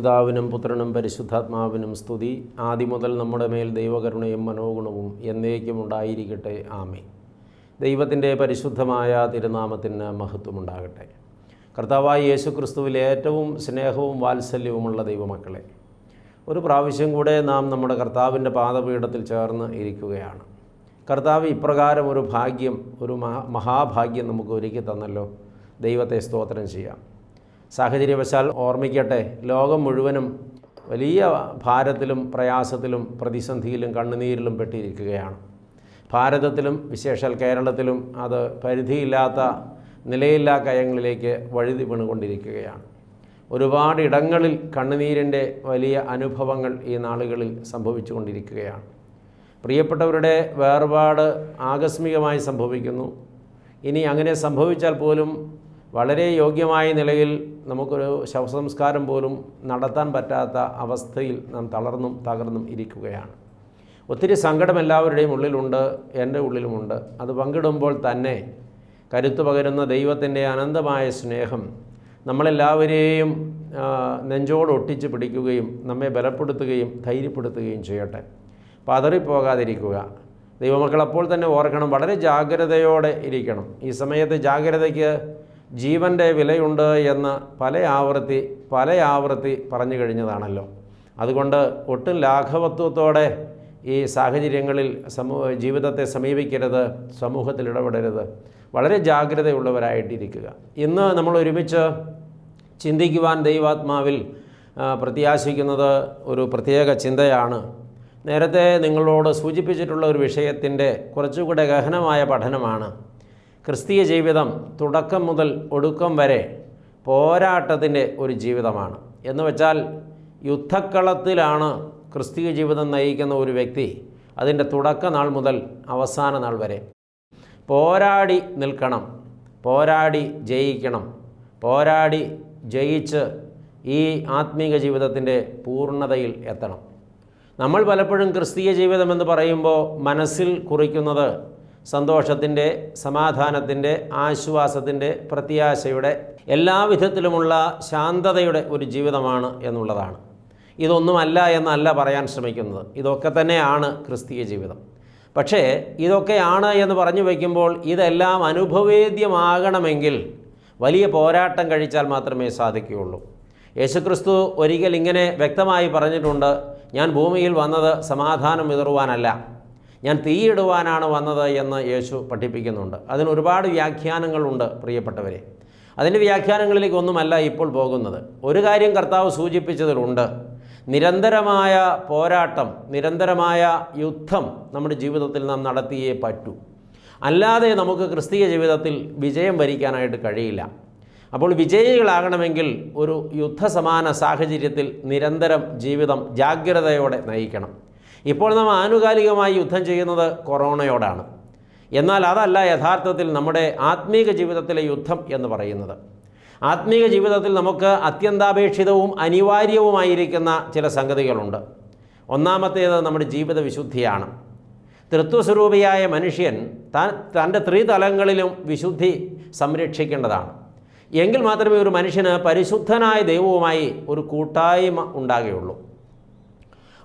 പിതാവിനും പുത്രനും പരിശുദ്ധാത്മാവിനും സ്തുതി. ആദ്യം മുതൽ നമ്മുടെ മേൽ ദൈവകരുണയും മനോഗുണവും എന്നേക്കും ഉണ്ടായിരിക്കട്ടെ. ആമേ ദൈവത്തിന്റെ പരിശുദ്ധമായ തിരുനാമത്തിന് മഹത്വമുണ്ടാകട്ടെ. കർത്താവായ യേശു ക്രിസ്തുവിൽ ഏറ്റവും സ്നേഹവും വാത്സല്യവുമുള്ള ദൈവമക്കളെ ഒരു പ്രാവശ്യം കൂടെ നാം നമ്മുടെ കർത്താവിന്റെ പാദപീഠത്തിൽ ചേർന്ന് ഇരിക്കുകയാണ്. കർത്താവ് ഇപ്രകാരം ഒരു ഭാഗ്യം ഒരു മഹാഭാഗ്യം നമുക്ക് ഒരുക്കി തന്നല്ലോ. ദൈവത്തെ സ്തോത്രം ചെയ്യാം. സാഹചര്യവശാൽ ഓർമ്മിക്കട്ടെ ലോകം മുഴുവനും വലിയ ഭാരത്തിലും പ്രയാസത്തിലും പ്രതിസന്ധിയിലും കണ്ണുനീരിലും പെട്ടിരിക്കുകയാണ്. ഭാരതത്തിലും വിശേഷാൽ കേരളത്തിലും അത് പരിധിയില്ലാത്ത നിലയില്ലാ കയങ്ങളിലേക്ക് വഴുതി വീണുകൊണ്ടിരിക്കുകയാണ്. ഒരുപാട് ഇടങ്ങളിൽ കണ്ണുനീരിന്റെ വലിയ അനുഭവങ്ങൾ ഈ നാളുകളിൽ സംഭവിച്ചു കൊണ്ടിരിക്കുകയാണ് പ്രിയപ്പെട്ടവരുടെ വേർപാട് ആകസ്മികമായി സംഭവിക്കുന്നു. ഇനി അങ്ങനെ സംഭവിച്ചാൽ പോലും വളരെ യോഗ്യമായ നിലയിൽ നമുക്കൊരു ശവസംസ്കാരം പോലും നടത്താൻ പറ്റാത്ത അവസ്ഥയിൽ നാം തളർന്നും തകർന്നും ഇരിക്കുകയാണ്. ഒത്തിരി സങ്കടം എല്ലാവരുടെയും ഉള്ളിലുണ്ട് എന്റെ ഉള്ളിലുമുണ്ട്. അത് പങ്കിടുമ്പോൾ തന്നെ കരുത്തു പകരുന്ന ദൈവത്തിന്റെ അനന്തമായ സ്നേഹം നമ്മളെല്ലാവരെയും നെഞ്ചോടൊട്ടിച്ച് പിടിക്കുകയും നമ്മെ ബലപ്പെടുത്തുകയും ധൈര്യപ്പെടുത്തുകയും ചെയ്യട്ടെ. പതറിപ്പോകാതിരിക്കുക. ദൈവമക്കൾ അപ്പോൾ തന്നെ ഓർക്കണം വളരെ ജാഗ്രതയോടെ ഇരിക്കണം. ഈ സമയത്ത് ജാഗ്രതയ്ക്ക് ജീവന്റെ വിലയുണ്ട് എന്ന് പല ആവർത്തി പല ആവർത്തി പറഞ്ഞു കഴിഞ്ഞതാണല്ലോ. അതുകൊണ്ട് ഒട്ടും ലാഘവത്വത്തോടെ ഈ സാഹചര്യങ്ങളിൽ സമൂഹ ജീവിതത്തെ സമീപിക്കരുത് സമൂഹത്തിൽ ഇടപെടരുത്. വളരെ ജാഗ്രതയുള്ളവരായിട്ടിരിക്കുക. ഇന്ന് നമ്മൾ ഒരുമിച്ച് ചിന്തിക്കുവാൻ ദൈവാത്മാവിൽ പ്രത്യാശിക്കുന്നത് ഒരു പ്രത്യേക ചിന്തയാണ്. നേരത്തെ നിങ്ങളോട് സൂചിപ്പിച്ചിട്ടുള്ള ഒരു വിഷയത്തിന്റെ കുറച്ചുകൂടെ ഗഹനമായ പഠനമാണ്. ക്രിസ്തീയ ജീവിതം തുടക്കം മുതൽ ഒടുക്കം വരെ പോരാട്ടത്തിന്റെ ഒരു ജീവിതമാണ്. എന്ന് വെച്ചാൽ യുദ്ധക്കളത്തിലാണ് ക്രിസ്തീയ ജീവിതം നയിക്കുന്ന ഒരു വ്യക്തി അതിന്റെ തുടക്ക നാൾ മുതൽ അവസാന നാൾ വരെ. പോരാടി നിൽക്കണം പോരാടി ജയിക്കണം പോരാടി ജയിച്ച് ഈ ആത്മീക ജീവിതത്തിന്റെ പൂർണതയിൽ എത്തണം. നമ്മൾ പലപ്പോഴും ക്രിസ്തീയ ജീവിതം എന്ന് പറയുമ്പോൾ മനസ്സിൽ കുറിക്കുന്നത് സന്തോഷത്തിന്റെ സമാധാനത്തിന്റെ ആശ്വാസത്തിന്റെ പ്രത്യാശയുടെ എല്ലാവിധത്തിലുമുള്ള ശാന്തതയുടെ ഒരു ജീവിതമാണ് എന്നുള്ളതാണ്. ഇതൊന്നുമല്ല എന്നല്ല പറയാൻ ശ്രമിക്കുന്നത്. ഇതൊക്കെ തന്നെയാണ് ക്രിസ്തീയ ജീവിതം. പക്ഷേ ഇതൊക്കെയാണ് എന്ന് പറഞ്ഞു വയ്ക്കുമ്പോൾ ഇതെല്ലാം അനുഭവേദ്യമാകണമെങ്കിൽ വലിയ പോരാട്ടം കഴിച്ചാൽ മാത്രമേ സാധിക്കുകയുള്ളൂ. യേശുക്രിസ്തു ഒരിക്കൽ ഇങ്ങനെ വ്യക്തമായി പറഞ്ഞിട്ടുണ്ട് ഞാൻ ഭൂമിയിൽ വന്നത് സമാധാനം വിതറുവാനല്ല. ഞാൻ തീയിടുവാനാണ് വന്നത് എന്ന് യേശു പഠിപ്പിക്കുന്നുണ്ട്. അതിന് ഒരുപാട് വ്യാഖ്യാനങ്ങളുണ്ട് പ്രിയപ്പെട്ടവരെ. അതിന്റെ വ്യാഖ്യാനങ്ങളിലേക്കൊന്നുമല്ല ഇപ്പോൾ പോകുന്നത്. ഒരു കാര്യം കർത്താവ് സൂചിപ്പിച്ചതിലുണ്ട്. നിരന്തരമായ പോരാട്ടം നിരന്തരമായ യുദ്ധം നമ്മുടെ ജീവിതത്തിൽ നാം നടത്തിയേ പറ്റൂ. അല്ലാതെ നമുക്ക് ക്രിസ്തീയ ജീവിതത്തിൽ വിജയം വരിക്കാനായിട്ട് കഴിയില്ല. അപ്പോൾ വിജയികളാകണമെങ്കിൽ ഒരു യുദ്ധസമാന സാഹചര്യത്തിൽ നിരന്തരം ജീവിതം ജാഗ്രതയോടെ നയിക്കണം. ഇപ്പോൾ നാം ആനുകാലികമായി യുദ്ധം ചെയ്യുന്നത് കൊറോണയോടാണ്. എന്നാൽ അതല്ല യഥാർത്ഥത്തിൽ നമ്മുടെ ആത്മീക ജീവിതത്തിലെ യുദ്ധം എന്ന് പറയുന്നത്. ആത്മീക ജീവിതത്തിൽ നമുക്ക് അത്യന്താപേക്ഷിതവും അനിവാര്യവുമായിരിക്കുന്ന ചില സംഗതികളുണ്ട്. ഒന്നാമത്തേത് നമ്മുടെ ജീവിത വിശുദ്ധിയാണ്. തൃത്വസ്വരൂപിയായ മനുഷ്യൻ താൻ തന്റെ ത്രിതലങ്ങളിലും വിശുദ്ധി സംരക്ഷിക്കേണ്ടതാണ്. എങ്കിൽ മാത്രമേ ഒരു മനുഷ്യന് പരിശുദ്ധനായ ദൈവവുമായി ഒരു കൂട്ടായ്മ ഉണ്ടാകുകയുള്ളൂ.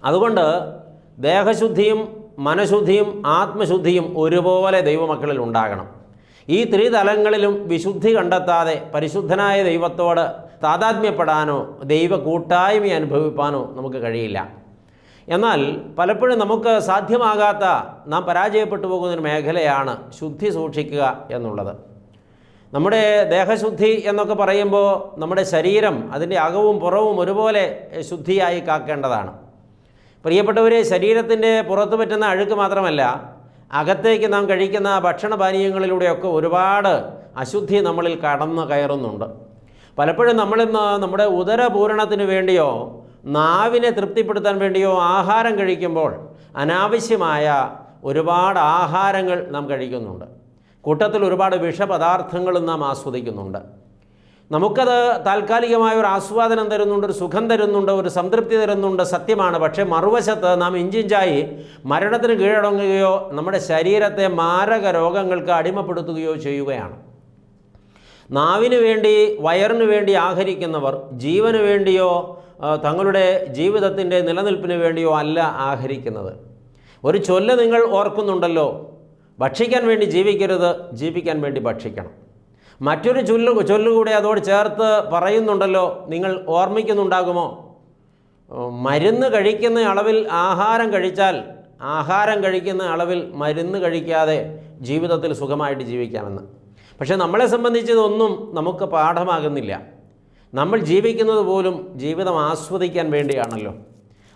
അതുകൊണ്ട് ദേഹശുദ്ധിയും മനഃശുദ്ധിയും ആത്മശുദ്ധിയും ഒരുപോലെ ദൈവമക്കളിൽ ഉണ്ടാകണം. ഈ ത്രിതലങ്ങളിലും വിശുദ്ധി കണ്ടെത്താതെ പരിശുദ്ധനായ ദൈവത്തോട് താതാത്മ്യപ്പെടാനോ ദൈവ കൂട്ടായ്മ അനുഭവിപ്പാനോ നമുക്ക് കഴിയില്ല. എന്നാൽ പലപ്പോഴും നമുക്ക് സാധ്യമാകാത്ത നാം പരാജയപ്പെട്ടു പോകുന്ന ഒരു മേഖലയാണ് ശുദ്ധി സൂക്ഷിക്കുക എന്നുള്ളത്. നമ്മുടെ ദേഹശുദ്ധി എന്നൊക്കെ പറയുമ്പോൾ നമ്മുടെ ശരീരം അതിന്റെ അകവും പുറവും ഒരുപോലെ ശുദ്ധിയായി കാക്കേണ്ടതാണ്. പ്രിയപ്പെട്ടവരെ ശരീരത്തിന്റെ പുറത്ത് പറ്റുന്ന അഴുക്ക് മാത്രമല്ല അകത്തേക്ക് നാം കഴിക്കുന്ന ഭക്ഷണപാനീയങ്ങളിലൂടെയൊക്കെ ഒരുപാട് അശുദ്ധി നമ്മളിൽ കടന്നു കയറുന്നുണ്ട്. പലപ്പോഴും നമ്മളിന്ന് നമ്മുടെ ഉദരപൂരണത്തിന് വേണ്ടിയോ നാവിനെ തൃപ്തിപ്പെടുത്താൻ വേണ്ടിയോ ആഹാരം കഴിക്കുമ്പോൾ അനാവശ്യമായ ഒരുപാട് ആഹാരങ്ങൾ നാം കഴിക്കുന്നുണ്ട്. കൂട്ടത്തിൽ ഒരുപാട് വിഷപദാർത്ഥങ്ങളും നാം ആസ്വദിക്കുന്നുണ്ട്. നമുക്കത് താൽക്കാലികമായ ഒരു ആസ്വാദനം തരുന്നുണ്ട് ഒരു സുഖം തരുന്നുണ്ട് ഒരു സംതൃപ്തി തരുന്നുണ്ട് സത്യമാണ്. പക്ഷേ മറുവശത്ത് നാം ഇഞ്ചിഞ്ചായി മരണത്തിന് കീഴടങ്ങുകയോ നമ്മുടെ ശരീരത്തെ മാരക രോഗങ്ങൾക്ക് അടിമപ്പെടുത്തുകയോ ചെയ്യുകയാണ്. നാവിന് വേണ്ടി വയറിന് വേണ്ടി ആഹരിക്കുന്നവർ ജീവന് വേണ്ടിയോ തങ്ങളുടെ ജീവിതത്തിന്റെ നിലനിൽപ്പിന് വേണ്ടിയോ അല്ല ആഹരിക്കുന്നത്. ഒരു ചൊല്ല് നിങ്ങൾ ഓർക്കുന്നുണ്ടല്ലോ ഭക്ഷിക്കാൻ വേണ്ടി ജീവിക്കരുത് ജീവിക്കാൻ വേണ്ടി ഭക്ഷിക്കണം. മറ്റൊരു ചൊല്ല് ചൊല്ലുകൂടെ അതോട് ചേർത്ത് പറയുന്നുണ്ടല്ലോ. നിങ്ങൾ ഓർമ്മിക്കുന്നുണ്ടാകുമോ? മരുന്ന് കഴിക്കുന്ന അളവിൽ ആഹാരം കഴിച്ചാൽ ആഹാരം കഴിക്കുന്ന അളവിൽ മരുന്ന് കഴിക്കാതെ ജീവിതത്തിൽ സുഖമായിട്ട് ജീവിക്കാമെന്ന്. പക്ഷേ നമ്മളെ സംബന്ധിച്ച് ഇതൊന്നും നമുക്ക് പാഠമാകുന്നില്ല. നമ്മൾ ജീവിക്കുന്നത് പോലും ജീവിതം ആസ്വദിക്കാൻ വേണ്ടിയാണല്ലോ.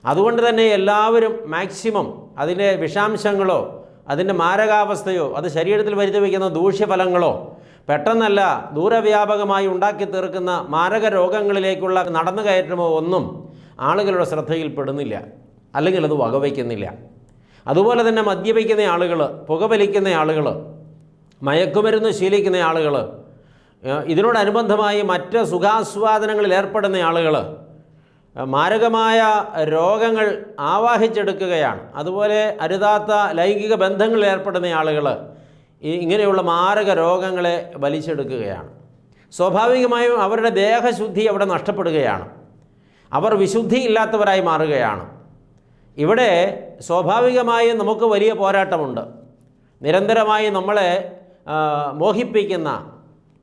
അതുകൊണ്ട് തന്നെ എല്ലാവരും മാക്സിമം അതിന്റെ വിഷാംശങ്ങളോ അതിന്റെ മാരകാവസ്ഥയോ അത് ശരീരത്തിൽ വരുത്തി വയ്ക്കുന്ന ദൂഷ്യഫലങ്ങളോ പെട്ടെന്നല്ല ദൂരവ്യാപകമായി ഉണ്ടാക്കി തീർക്കുന്ന മാരക രോഗങ്ങളിലേക്കുള്ള നടന്നു നടന്നുകയറ്റമോ ഒന്നും ആളുകളുടെ ശ്രദ്ധയിൽപ്പെടുന്നില്ല. അല്ലെങ്കിൽ അത് വകവയ്ക്കുന്നില്ല. അതുപോലെ തന്നെ മദ്യപിക്കുന്ന ആളുകൾ പുകവലിക്കുന്ന ആളുകൾ മയക്കുമരുന്ന് ശീലിക്കുന്ന ആളുകൾ ഇതിനോടനുബന്ധമായി മറ്റ് സുഖാസ്വാദനങ്ങളിൽ ഏർപ്പെടുന്ന ആളുകൾ മാരകമായ രോഗങ്ങൾ ആവാഹിച്ചെടുക്കുകയാണ്. അതുപോലെ അരുതാത്ത ലൈംഗിക ബന്ധങ്ങളിൽ ഏർപ്പെടുന്ന ആളുകൾ ഇങ്ങനെയുള്ള മാരക രോഗങ്ങളെ വലിച്ചെടുക്കുകയാണ്. സ്വാഭാവികമായും അവരുടെ ദേഹശുദ്ധി അവിടെ നഷ്ടപ്പെടുകയാണ്. അവർ വിശുദ്ധി ഇല്ലാത്തവരായി മാറുകയാണ്. ഇവിടെ സ്വാഭാവികമായും നമുക്ക് വലിയ പോരാട്ടമുണ്ട്. നിരന്തരമായി നമ്മളെ മോഹിപ്പിക്കുന്ന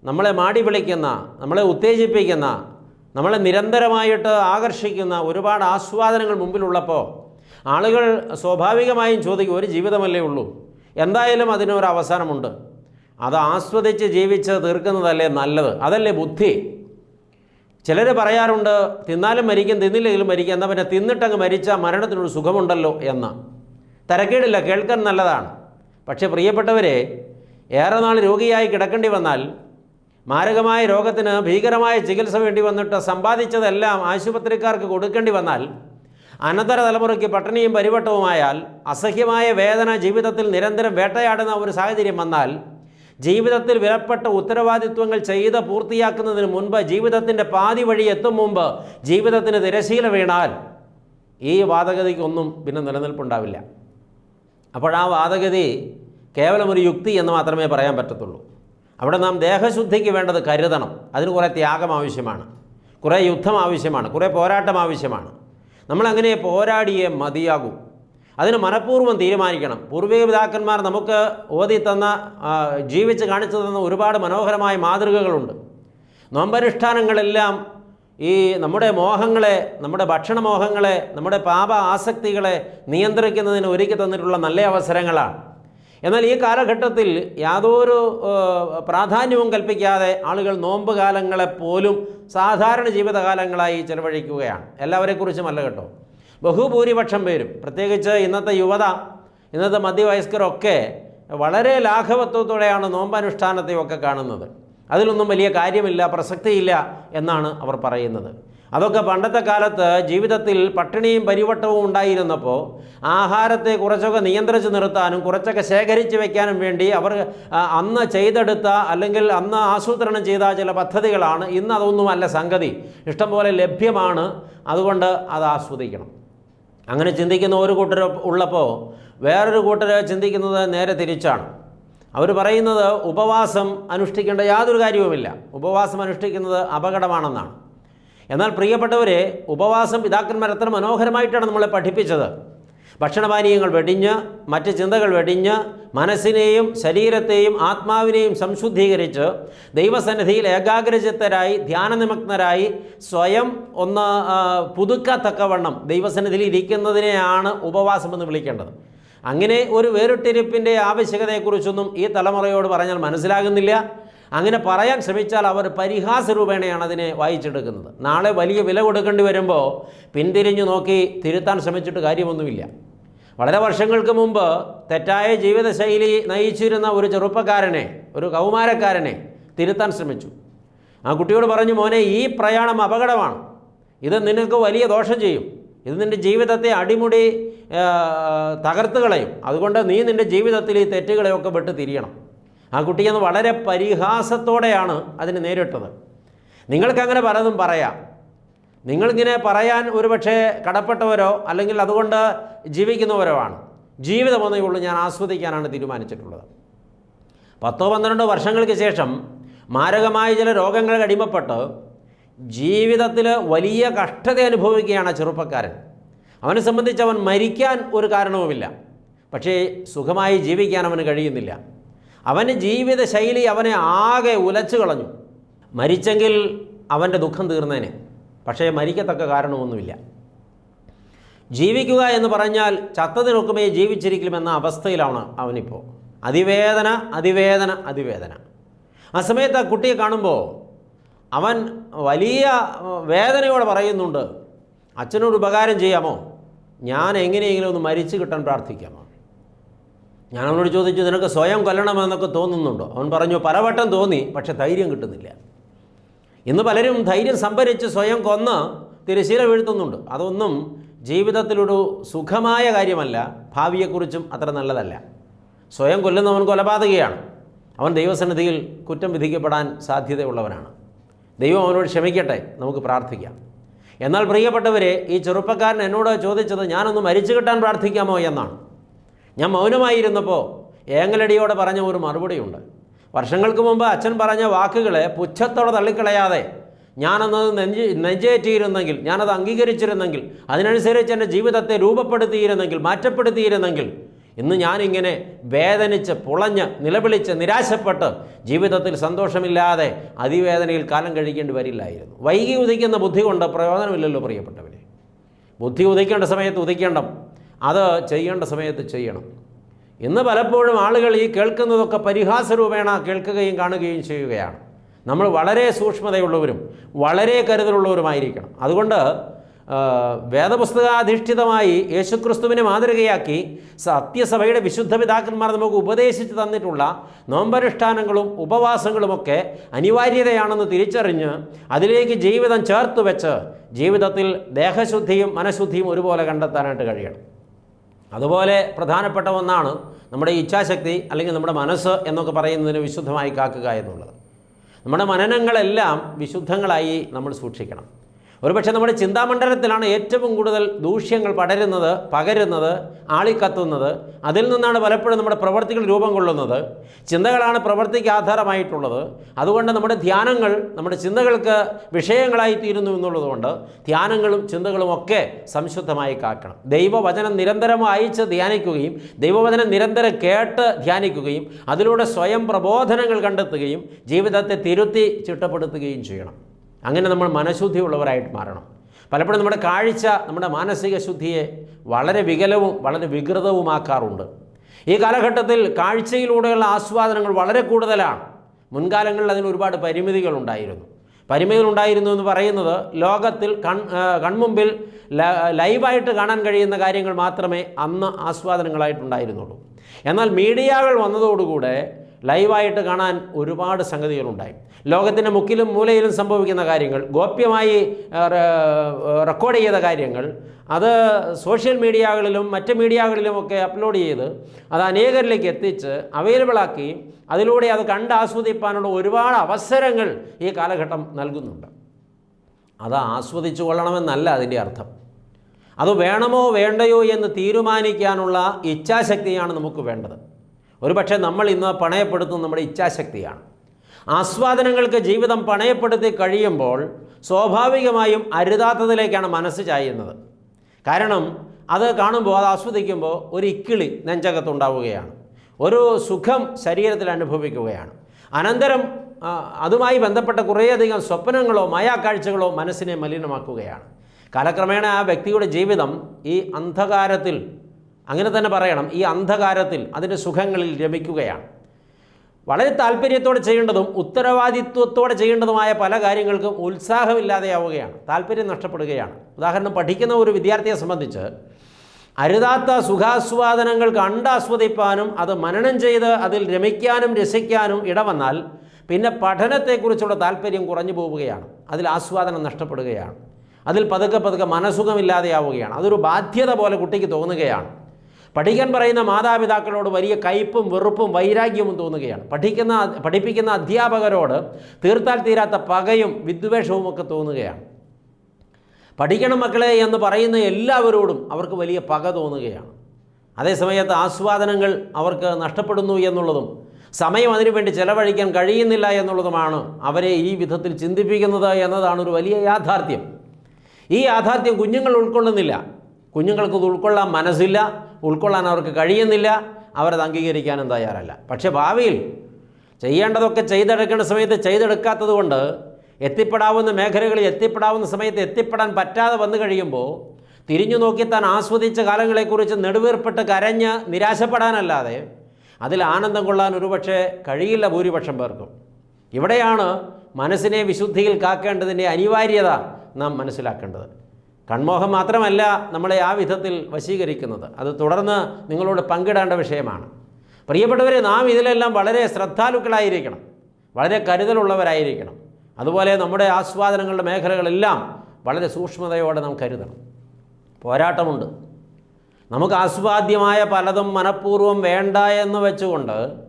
നമ്മളെ മാടി വിളിക്കുന്ന നമ്മളെ ഉത്തേജിപ്പിക്കുന്ന നമ്മളെ നിരന്തരമായിട്ട് ആകർഷിക്കുന്ന ഒരുപാട് ആസ്വാദനങ്ങൾ മുമ്പിലുള്ളപ്പോൾ ആളുകൾ സ്വാഭാവികമായും ചോദിക്കും ഒരു ജീവിതമല്ലേ ഉള്ളൂ? എന്തായാലും അതിനൊരു അവസാനമുണ്ട് അത് ആസ്വദിച്ച് ജീവിച്ച് തീർക്കുന്നതല്ലേ നല്ലത്. അതല്ലേ ബുദ്ധി? ചിലർ പറയാറുണ്ട് തിന്നാലും മരിക്കും തിന്നില്ലെങ്കിലും മരിക്കും. എന്നാൽ പിന്നെ തിന്നിട്ടങ്ങ് മരിച്ചാൽ മരണത്തിനൊരു സുഖമുണ്ടല്ലോ എന്ന്. തരക്കേടില്ല കേൾക്കാൻ നല്ലതാണ്. പക്ഷേ പ്രിയപ്പെട്ടവരെ ഏറെ നാൾ രോഗിയായി കിടക്കേണ്ടി വന്നാൽ മാരകമായ രോഗത്തിന് ഭീകരമായ ചികിത്സ വേണ്ടി വന്നിട്ട് സമ്പാദിച്ചതെല്ലാം ആശുപത്രിക്കാർക്ക് കൊടുക്കേണ്ടി വന്നാൽ അനന്തര തലമുറയ്ക്ക് പട്ടിണിയും പരിവട്ടവുമായാൽ അസഹ്യമായ വേദന ജീവിതത്തിൽ നിരന്തരം വേട്ടയാടുന്ന ഒരു സാഹചര്യം വന്നാൽ ജീവിതത്തിൽ വിലപ്പെട്ട ഉത്തരവാദിത്വങ്ങൾ ചെയ്ത് പൂർത്തിയാക്കുന്നതിന് മുൻപ് ജീവിതത്തിന്റെ പാതി വഴി എത്തും മുമ്പ് ജീവിതത്തിന് തിരശീല വീണാൽ ഈ വാദഗതിക്കൊന്നും പിന്നെ നിലനിൽപ്പുണ്ടാവില്ല. അപ്പോൾ ആ വാദഗതി കേവലം ഒരു യുക്തി എന്ന് മാത്രമേ പറയാൻ പറ്റത്തുള്ളൂ. അവിടെ നാം ദേഹശുദ്ധിക്ക് വേണ്ടത് കരുതണം. അതിന് കുറേ ത്യാഗം ആവശ്യമാണ്. കുറേ യുദ്ധം ആവശ്യമാണ്. കുറേ പോരാട്ടം ആവശ്യമാണ്. നമ്മളങ്ങനെ പോരാടിയേ മതിയാകൂ. അതിന് മനഃപൂർവം തീരുമാനിക്കണം. പൂർവിക പിതാക്കന്മാർ നമുക്ക് ഓതി തന്ന ജീവിച്ച് കാണിച്ചു തന്ന ഒരുപാട് മനോഹരമായ മാതൃകകളുണ്ട്. നോമ്പനുഷ്ഠാനങ്ങളെല്ലാം ഈ നമ്മുടെ മോഹങ്ങളെ നമ്മുടെ ഭക്ഷണമോഹങ്ങളെ നമ്മുടെ പാപ ആസക്തികളെ നിയന്ത്രിക്കുന്നതിന് ഒരുക്കി തന്നിട്ടുള്ള നല്ല അവസരങ്ങളാണ്. എന്നാൽ ഈ കാലഘട്ടത്തിൽ യാതൊരു പ്രാധാന്യവും കൽപ്പിക്കാതെ ആളുകൾ നോമ്പ് കാലങ്ങളെപ്പോലും സാധാരണ ജീവിതകാലങ്ങളായി ചെലവഴിക്കുകയാണ്. എല്ലാവരെക്കുറിച്ചുമല്ല കേട്ടോ. ബഹുഭൂരിപക്ഷം പേരും പ്രത്യേകിച്ച് ഇന്നത്തെ യുവത ഇന്നത്തെ മധ്യവയസ്കരൊക്കെ വളരെ ലാഘവത്വത്തോടെയാണ് നോമ്പനുഷ്ഠാനത്തെയൊക്കെ കാണുന്നത്. അതിലൊന്നും വലിയ കാര്യമില്ല പ്രസക്തിയില്ല എന്നാണ് അവർ പറയുന്നത്. അതൊക്കെ പണ്ടത്തെ കാലത്ത് ജീവിതത്തിൽ പട്ടിണിയും പരിവട്ടവും ഉണ്ടായിരുന്നപ്പോൾ ആഹാരത്തെ കുറച്ചൊക്കെ നിയന്ത്രിച്ച് നിർത്താനും കുറച്ചൊക്കെ ശേഖരിച്ച് വെക്കാനും വേണ്ടി അവർ അന്ന് ചെയ്തെടുത്ത അല്ലെങ്കിൽ അന്ന് ആസൂത്രണം ചെയ്ത ചില പദ്ധതികളാണ്. ഇന്ന് അതൊന്നുമല്ല സംഗതി. ഇഷ്ടംപോലെ ലഭ്യമാണ്. അതുകൊണ്ട് അത് ആസ്വദിക്കണം. അങ്ങനെ ചിന്തിക്കുന്ന ഒരു കൂട്ടർ ഉള്ളപ്പോൾ വേറൊരു കൂട്ടർ ചിന്തിക്കുന്നത് നേരെ തിരിച്ചാണ്. അവർ പറയുന്നത് ഉപവാസം അനുഷ്ഠിക്കേണ്ട യാതൊരു കാര്യവുമില്ല. ഉപവാസം അനുഷ്ഠിക്കുന്നത് അപകടമാണെന്നാണ്. എന്നാൽ പ്രിയപ്പെട്ടവരെ ഉപവാസം പിതാക്കന്മാർ എത്ര മനോഹരമായിട്ടാണ് നമ്മളെ പഠിപ്പിച്ചത്. ഭക്ഷണപാനീയങ്ങൾ വെടിഞ്ഞ് മറ്റ് ചിന്തകൾ വെടിഞ്ഞ് മനസ്സിനെയും ശരീരത്തെയും ആത്മാവിനെയും സംശുദ്ധീകരിച്ച് ദൈവസന്നിധിയിൽ ഏകാഗ്രചിത്തരായി ധ്യാനനിമഗ്നരായി സ്വയം ഒന്ന് പുതുക്കത്തക്കവണ്ണം ദൈവസന്നിധിയിൽ ഇരിക്കുന്നതിനെയാണ് ഉപവാസം എന്ന് വിളിക്കേണ്ടത്. അങ്ങനെ ഒരു വേറിട്ടിരിപ്പിന്റെ ആവശ്യകതയെക്കുറിച്ചൊന്നും ഈ തലമുറയോട് പറഞ്ഞാൽ മനസ്സിലാകുന്നില്ല. അങ്ങനെ പറയാൻ ശ്രമിച്ചാൽ അവർ പരിഹാസ രൂപേണയാണ് അതിനെ വായിച്ചെടുക്കുന്നത്. നാളെ വലിയ വില കൊടുക്കേണ്ടി വരുമ്പോൾ പിന്തിരിഞ്ഞു നോക്കി തിരുത്താൻ ശ്രമിച്ചിട്ട് കാര്യമൊന്നുമില്ല. വളരെ വർഷങ്ങൾക്ക് മുമ്പ് തെറ്റായ ജീവിതശൈലി നയിച്ചിരുന്ന ഒരു ചെറുപ്പക്കാരനെ ഒരു കൗമാരക്കാരനെ തിരുത്താൻ ശ്രമിച്ചു. ആ കുട്ടിയോട് പറഞ്ഞു മോനെ ഈ പ്രയാണം അപകടമാണ്. ഇത് നിനക്ക് വലിയ ദോഷം ചെയ്യും. ഇത് നിന്റെ ജീവിതത്തെ അടിമുടി തകർത്തുകളെയും തകർത്ത് കളയും. അതുകൊണ്ട് നീ നിന്റെ ജീവിതത്തിൽ ഈ തെറ്റുകളെയൊക്കെ വിട്ട് തിരിയണം. ആ കുട്ടിയെന്ന് വളരെ പരിഹാസത്തോടെയാണ് അതിനെ നേരിട്ടത്. നിങ്ങൾക്കങ്ങനെ പലതും പറയാം. നിങ്ങളിങ്ങനെ പറയാൻ ഒരുപക്ഷെ കടപ്പെട്ടവരോ അല്ലെങ്കിൽ അതുകൊണ്ട് ജീവിക്കുന്നവരോ ആണ്. ജീവിതം ഒന്നേ ഉള്ളൂ ഞാൻ ആസ്വദിക്കാനാണ് തീരുമാനിച്ചിട്ടുള്ളത്. പത്തോ പന്ത്രണ്ടോ വർഷങ്ങൾക്ക് ശേഷം മാരകമായ ചില രോഗങ്ങൾ അടിമപ്പെട്ട് ജീവിതത്തിൽ വലിയ കഷ്ടത അനുഭവിക്കുകയാണ് ചെറുപ്പക്കാരൻ. അവനെ സംബന്ധിച്ച് അവൻ മരിക്കാൻ ഒരു കാരണവുമില്ല. പക്ഷേ സുഖമായി ജീവിക്കാൻ അവന് കഴിയുന്നില്ല. അവന്റെ ജീവിത ശൈലി അവനെ ആകെ ഉലച്ചു കളഞ്ഞു. മരിച്ചെങ്കിൽ അവന്റെ ദുഃഖം തീർന്നേനെ. പക്ഷേ മരിക്കത്തക്ക കാരണമൊന്നുമില്ല. ജീവിക്കുക എന്ന് പറഞ്ഞാൽ ചത്തതിനൊക്കുമേ ജീവിച്ചിരിക്കുമെന്ന അവസ്ഥയിലാണ് അവനിപ്പോൾ അതിവേദന അതിവേദന അതിവേദന. ആ സമയത്ത് ആ കുട്ടിയെ കാണുമ്പോൾ അവൻ വലിയ വേദനയോടെ പറയുന്നുണ്ട് അച്ഛനോട് ഉപകാരം ചെയ്യാമോ? ഞാൻ എങ്ങനെയെങ്കിലും ഒന്ന് മരിച്ചു കിട്ടാൻ പ്രാർത്ഥിക്കാമോ? ഞാൻ അവനോട് ചോദിച്ചു നിനക്ക് സ്വയം കൊല്ലണമെന്നൊക്കെ തോന്നുന്നുണ്ടോ? അവൻ പറഞ്ഞു പലവട്ടം തോന്നി പക്ഷെ ധൈര്യം കിട്ടുന്നില്ല. ഇന്ന് പലരും ധൈര്യം സംഭരിച്ച് സ്വയം കൊന്ന് തിരശീല വീഴ്ത്തുന്നുണ്ട്. അതൊന്നും ജീവിതത്തിലൊരു സുഖമായ കാര്യമല്ല ഭാവിയെക്കുറിച്ചും അത്ര നല്ലതല്ല. സ്വയം കൊല്ലുന്നവൻ കൊലപാതകയാണ്. അവൻ ദൈവസന്നിധിയിൽ കുറ്റം വിധിക്കപ്പെടാൻ സാധ്യതയുള്ളവനാണ്. ദൈവം അവനോട് ക്ഷമിക്കട്ടെ നമുക്ക് പ്രാർത്ഥിക്കാം. എന്നാൽ പ്രിയപ്പെട്ടവരെ ഈ ചെറുപ്പക്കാരൻ എന്നോട് ചോദിച്ചത് ഞാനൊന്ന് മരിച്ചു കിട്ടാൻ പ്രാർത്ഥിക്കാമോ? എന്നാണ്. ഞാൻ മൗനമായിരുന്നപ്പോൾ ഏങ്ങലടിയോടെ പറഞ്ഞ ഒരു മറുപടിയുണ്ട്. വർഷങ്ങൾക്ക് മുമ്പ് അച്ഛൻ പറഞ്ഞ വാക്കുകളെ പുച്ഛത്തോടെ തള്ളിക്കളയാതെ ഞാനന്നത് നെഞ്ച് നെഞ്ചേറ്റിയിരുന്നെങ്കിൽ ഞാനത് അംഗീകരിച്ചിരുന്നെങ്കിൽ അതിനനുസരിച്ച് എന്റെ ജീവിതത്തെ രൂപപ്പെടുത്തിയിരുന്നെങ്കിൽ മാറ്റപ്പെടുത്തിയിരുന്നെങ്കിൽ ഇന്ന് ഞാനിങ്ങനെ വേദനിച്ച് പുളഞ്ഞ് നിലവിളിച്ച് നിരാശപ്പെട്ട് ജീവിതത്തിൽ സന്തോഷമില്ലാതെ അതിവേദനയിൽ കാലം കഴിക്കേണ്ടി വരില്ലായിരുന്നു. വൈകി ഉദിക്കുന്ന ബുദ്ധി കൊണ്ട് പ്രയോജനമില്ലല്ലോ പ്രിയപ്പെട്ടവരെ. ബുദ്ധി ഉദിക്കേണ്ട സമയത്ത് ഉദിക്കേണ്ട അത് ചെയ്യേണ്ട സമയത്ത് ചെയ്യണം. ഇന്ന് പലപ്പോഴും ആളുകൾ ഈ കേൾക്കുന്നതൊക്കെ പരിഹാസരൂപേണ കേൾക്കുകയും കാണുകയും ചെയ്യുകയാണ്. നമ്മൾ വളരെ സൂക്ഷ്മതയുള്ളവരും വളരെ കരുതലുള്ളവരുമായിരിക്കണം. അതുകൊണ്ട് വേദപുസ്തകാധിഷ്ഠിതമായി യേശുക്രിസ്തുവിനെ മാതൃകയാക്കി സത്യസഭയുടെ വിശുദ്ധ പിതാക്കന്മാർ നമുക്ക് ഉപദേശിച്ച് തന്നിട്ടുള്ള നോമ്പനുഷ്ഠാനങ്ങളും ഉപവാസങ്ങളുമൊക്കെ അനിവാര്യതയാണെന്ന് തിരിച്ചറിഞ്ഞ് അതിലേക്ക് ജീവിതം ചേർത്ത് വെച്ച് ജീവിതത്തിൽ ദേഹശുദ്ധിയും മനഃശുദ്ധിയും ഒരുപോലെ കണ്ടെത്താനായിട്ട് കഴിയണം. അതുപോലെ പ്രധാനപ്പെട്ട ഒന്നാണ് നമ്മുടെ ഇച്ഛാശക്തി അല്ലെങ്കിൽ നമ്മുടെ മനസ്സ് എന്നൊക്കെ പറയുന്നതിന് വിശുദ്ധമായി കാക്കുക എന്നുള്ളത്. നമ്മുടെ മനനങ്ങളെല്ലാം വിശുദ്ധങ്ങളായി നമ്മൾ സൂക്ഷിക്കണം. ഒരുപക്ഷെ നമ്മുടെ ചിന്താമണ്ഡലത്തിലാണ് ഏറ്റവും കൂടുതൽ ദൂഷ്യങ്ങൾ പടരുന്നത് പകരുന്നത് ആളിക്കത്തുന്നത്. അതിൽ നിന്നാണ് പലപ്പോഴും നമ്മുടെ പ്രവർത്തികൾ രൂപം കൊള്ളുന്നത്. ചിന്തകളാണ് പ്രവർത്തിക്ക് ആധാരമായിട്ടുള്ളത്. അതുകൊണ്ട് നമ്മുടെ ധ്യാനങ്ങൾ നമ്മുടെ ചിന്തകൾക്ക് വിഷയങ്ങളായി തീരുന്നു എന്നുള്ളതുകൊണ്ട് ധ്യാനങ്ങളും ചിന്തകളും ഒക്കെ സംശുദ്ധമായി കാക്കണം. ദൈവവചനം നിരന്തരം വായിച്ച് ധ്യാനിക്കുകയും ദൈവവചനം നിരന്തരം കേട്ട് ധ്യാനിക്കുകയും അതിലൂടെ സ്വയം പ്രബോധനങ്ങൾ കണ്ടെത്തുകയും ജീവിതത്തെ തിരുത്തി ചിട്ടപ്പെടുത്തുകയും ചെയ്യണം. അങ്ങനെ നമ്മൾ മനഃശുദ്ധിയുള്ളവരായിട്ട് മാറണം. പലപ്പോഴും നമ്മുടെ കാഴ്ച നമ്മുടെ മാനസിക ശുദ്ധിയെ വളരെ വികലവും വളരെ വികൃതവുമാക്കാറുണ്ട്. ഈ കാലഘട്ടത്തിൽ കാഴ്ചയിലൂടെയുള്ള ആസ്വാദനങ്ങൾ വളരെ കൂടുതലാണ്. മുൻകാലങ്ങളിൽ അതിന് ഒരുപാട് പരിമിതികളുണ്ടായിരുന്നു. പരിമിതികളുണ്ടായിരുന്നു എന്ന് പറയുന്നത് ലോകത്തിൽ കൺ കൺമുമ്പിൽ ലൈവായിട്ട് കാണാൻ കഴിയുന്ന കാര്യങ്ങൾ മാത്രമേ അന്ന് ആസ്വാദനങ്ങളായിട്ടുണ്ടായിരുന്നുള്ളൂ. എന്നാൽ മീഡിയകൾ വന്നതോടുകൂടെ ലൈവായിട്ട് കാണാൻ ഒരുപാട് സംഗതികളുണ്ടായി. ലോകത്തിന്റെ മുക്കിലും മൂലയിലും സംഭവിക്കുന്ന കാര്യങ്ങൾ ഗോപ്യമായി റെക്കോർഡ് ചെയ്ത കാര്യങ്ങൾ അത് സോഷ്യൽ മീഡിയകളിലും മറ്റ് മീഡിയകളിലുമൊക്കെ അപ്ലോഡ് ചെയ്ത് അത് അനേകരിലേക്ക് എത്തിച്ച് അവൈലബിളാക്കി അതിലൂടെ അത് കണ്ട് ആസ്വദിപ്പാനുള്ള ഒരുപാട് അവസരങ്ങൾ ഈ കാലഘട്ടം നൽകുന്നുണ്ട്. അത് ആസ്വദിച്ചു കൊള്ളണമെന്നല്ല അതിന്റെ അർത്ഥം. അത് വേണമോ വേണ്ടയോ എന്ന് തീരുമാനിക്കാനുള്ള ഇച്ഛാശക്തിയാണ് നമുക്ക് വേണ്ടത്. ഒരുപക്ഷെ നമ്മൾ ഇന്ന് പണയപ്പെടുത്തുന്ന നമ്മുടെ ഇച്ഛാശക്തിയാണ്. ആസ്വാദനങ്ങൾക്ക് ജീവിതം പണയപ്പെടുത്തി കഴിയുമ്പോൾ സ്വാഭാവികമായും അരുതാത്തതിലേക്കാണ് മനസ്സ് ചായുന്നത്. കാരണം അത് കാണുമ്പോൾ അത് ആസ്വദിക്കുമ്പോൾ ഒരു ഇക്കിളി നെഞ്ചകത്തുണ്ടാവുകയാണ് ഒരു സുഖം ശരീരത്തിൽ അനുഭവിക്കുകയാണ്. അനന്തരം അതുമായി ബന്ധപ്പെട്ട കുറേയധികം സ്വപ്നങ്ങളോ മായാക്കാഴ്ചകളോ മനസ്സിനെ മലിനമാക്കുകയാണ്. കാലക്രമേണ ആ വ്യക്തിയുടെ ജീവിതം ഈ അന്ധകാരത്തിൽ അങ്ങനെ തന്നെ പറയണം ഈ അന്ധകാരത്തിൽ അതിന്റെ സുഖങ്ങളിൽ രമിക്കുകയാണ്. വളരെ താല്പര്യത്തോടെ ചെയ്യേണ്ടതും ഉത്തരവാദിത്വത്തോടെ ചെയ്യേണ്ടതുമായ പല കാര്യങ്ങൾക്കും ഉത്സാഹമില്ലാതെയാവുകയാണ് താല്പര്യം നഷ്ടപ്പെടുകയാണ്. ഉദാഹരണം പഠിക്കുന്ന ഒരു വിദ്യാർത്ഥിയെ സംബന്ധിച്ച് അരുതാത്ത സുഖാസ്വാദനങ്ങൾ കണ്ടാസ്വദിപ്പാനും അത് മനനം ചെയ്ത് അതിൽ രമിക്കാനും രസിക്കാനും ഇടവന്നാൽ പിന്നെ പഠനത്തെക്കുറിച്ചുള്ള താല്പര്യം കുറഞ്ഞു പോവുകയാണ് അതിൽ ആസ്വാദനം നഷ്ടപ്പെടുകയാണ് അതിൽ പതുക്കെ പതുക്കെ മനസുഖമില്ലാതെയാവുകയാണ് അതൊരു ബാധ്യത പോലെ കുട്ടിക്ക് തോന്നുകയാണ്. പഠിക്കാൻ പറയുന്ന മാതാപിതാക്കളോട് വലിയ കയ്പും വെറുപ്പും വൈരാഗ്യവും തോന്നുകയാണ്. പഠിക്കുന്ന പഠിപ്പിക്കുന്ന അധ്യാപകരോട് തീർത്താൽ തീരാത്ത പകയും വിദ്വേഷവും ഒക്കെ തോന്നുകയാണ്. പഠിക്കണം മക്കളെ എന്ന് പറയുന്ന എല്ലാവരോടും അവർക്ക് വലിയ പക തോന്നുകയാണ്. അതേസമയത്ത് ആസ്വാദനങ്ങൾ അവർക്ക് നഷ്ടപ്പെടുന്നു എന്നുള്ളതും സമയം അതിനുവേണ്ടി ചെലവഴിക്കാൻ കഴിയുന്നില്ല എന്നുള്ളതുമാണ് അവരെ ഈ വിധത്തിൽ ചിന്തിപ്പിക്കുന്നത് എന്നതാണ് ഒരു വലിയ യാഥാർത്ഥ്യം. ഈ യാഥാർത്ഥ്യം കുഞ്ഞുങ്ങൾ ഉൾക്കൊള്ളുന്നില്ല. കുഞ്ഞുങ്ങൾക്ക് ഇത് ഉൾക്കൊള്ളാൻ മനസ്സില്ല. ഉൾക്കൊള്ളാൻ അവർക്ക് കഴിയുന്നില്ല അവരത് അംഗീകരിക്കാനും തയ്യാറല്ല. പക്ഷേ ഭാവിയിൽ ചെയ്യേണ്ടതൊക്കെ ചെയ്തെടുക്കേണ്ട സമയത്ത് ചെയ്തെടുക്കാത്തത് കൊണ്ട് എത്തിപ്പെടാവുന്ന മേഖലകളിൽ എത്തിപ്പെടാവുന്ന സമയത്ത് എത്തിപ്പെടാൻ പറ്റാതെ വന്നു കഴിയുമ്പോൾ തിരിഞ്ഞു നോക്കി താൻ ആസ്വദിച്ച കാലങ്ങളെക്കുറിച്ച് നെടുവീർപ്പെട്ട് കരഞ്ഞ് നിരാശപ്പെടാനല്ലാതെ അതിൽ ആനന്ദം കൊള്ളാൻ ഒരുപക്ഷെ കഴിയില്ല ഭൂരിപക്ഷം പേർക്കും. ഇവിടെയാണ് മനസ്സിനെ വിശുദ്ധിയിൽ കാക്കേണ്ടതിന്റെ അനിവാര്യത നാം മനസ്സിലാക്കേണ്ടത്. കൺമോഹം മാത്രമല്ല നമ്മളെ ആ വിധത്തിൽ വശീകരിക്കുന്നത്. അത് തുടർന്ന് നിങ്ങളോട് പങ്കിടേണ്ട വിഷയമാണ്. പ്രിയപ്പെട്ടവരെ നാം ഇതിലെല്ലാം വളരെ ശ്രദ്ധാലുക്കളായിരിക്കണം. വളരെ കരുതലുള്ളവരായിരിക്കണം. അതുപോലെ നമ്മുടെ ആസ്വാദനങ്ങളുടെ മേഖലകളെല്ലാം വളരെ സൂക്ഷ്മതയോടെ നാം കരുതണം. പോരാട്ടമുണ്ട്. നമുക്ക് ആസ്വാദ്യമായ പലതും മനഃപൂർവം വേണ്ട എന്ന് വെച്ചുകൊണ്ട്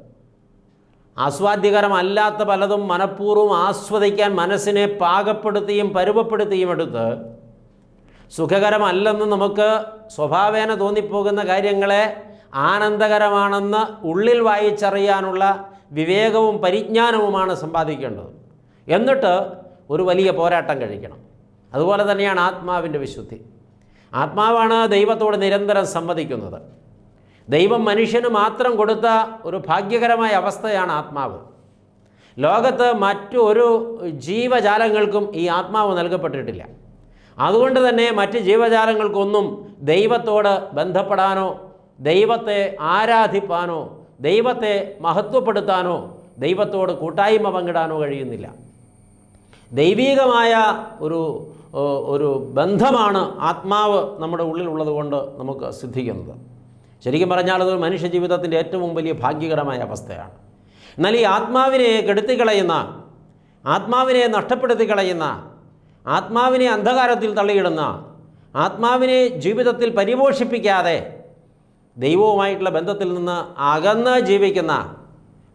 ആസ്വാദ്യകരമല്ലാത്ത പലതും മനഃപൂർവം ആസ്വദിക്കാൻ മനസ്സിനെ പാകപ്പെടുത്തിയും പരുവപ്പെടുത്തിയും എടുത്ത് സുഖകരമല്ലെന്ന് നമുക്ക് സ്വഭാവേന തോന്നിപ്പോകുന്ന കാര്യങ്ങളെ ആനന്ദകരമാണെന്ന് ഉള്ളിൽ വായിച്ചറിയാനുള്ള വിവേകവും പരിജ്ഞാനവുമാണ് സമ്പാദിക്കേണ്ടത്. എന്നിട്ട് ഒരു വലിയ പോരാട്ടം കഴിക്കണം. അതുപോലെ തന്നെയാണ് ആത്മാവിന്റെ വിശുദ്ധി. ആത്മാവാണ് ദൈവത്തോട് നിരന്തരം സംവദിക്കുന്നത്. ദൈവം മനുഷ്യന് മാത്രം കൊടുത്ത ഒരു ഭാഗ്യകരമായ അവസ്ഥയാണ് ആത്മാവ്. ലോകത്ത് മറ്റു ഒരു ജീവജാലങ്ങൾക്കും ഈ ആത്മാവ് നൽകപ്പെട്ടിട്ടില്ല. അതുകൊണ്ട് തന്നെ മറ്റ് ജീവജാലങ്ങൾക്കൊന്നും ദൈവത്തോട് ബന്ധപ്പെടാനോ ദൈവത്തെ ആരാധിപ്പാനോ ദൈവത്തെ മഹത്വപ്പെടുത്താനോ ദൈവത്തോട് കൂട്ടായ്മ പങ്കിടാനോ കഴിയുന്നില്ല. ദൈവീകമായ ഒരു ഒരു ബന്ധമാണ് ആത്മാവ് നമ്മുടെ ഉള്ളിലുള്ളത് കൊണ്ട് നമുക്ക് സിദ്ധിക്കുന്നത്. ശരിക്കും പറഞ്ഞാൽ അത് മനുഷ്യ ജീവിതത്തിന്റെ ഏറ്റവും വലിയ ഭാഗ്യകരമായ അവസ്ഥയാണ്. എന്നാൽ ഈ ആത്മാവിനെ കെടുത്തിക്കളയുന്ന ആത്മാവിനെ നഷ്ടപ്പെടുത്തി കളയുന്ന ആത്മാവിനെ അന്ധകാരത്തിൽ തള്ളിയിടുന്ന ആത്മാവിനെ ജീവിതത്തിൽ പരിപോഷിപ്പിക്കാതെ ദൈവവുമായിട്ടുള്ള ബന്ധത്തിൽ നിന്ന് അകന്ന് ജീവിക്കുന്ന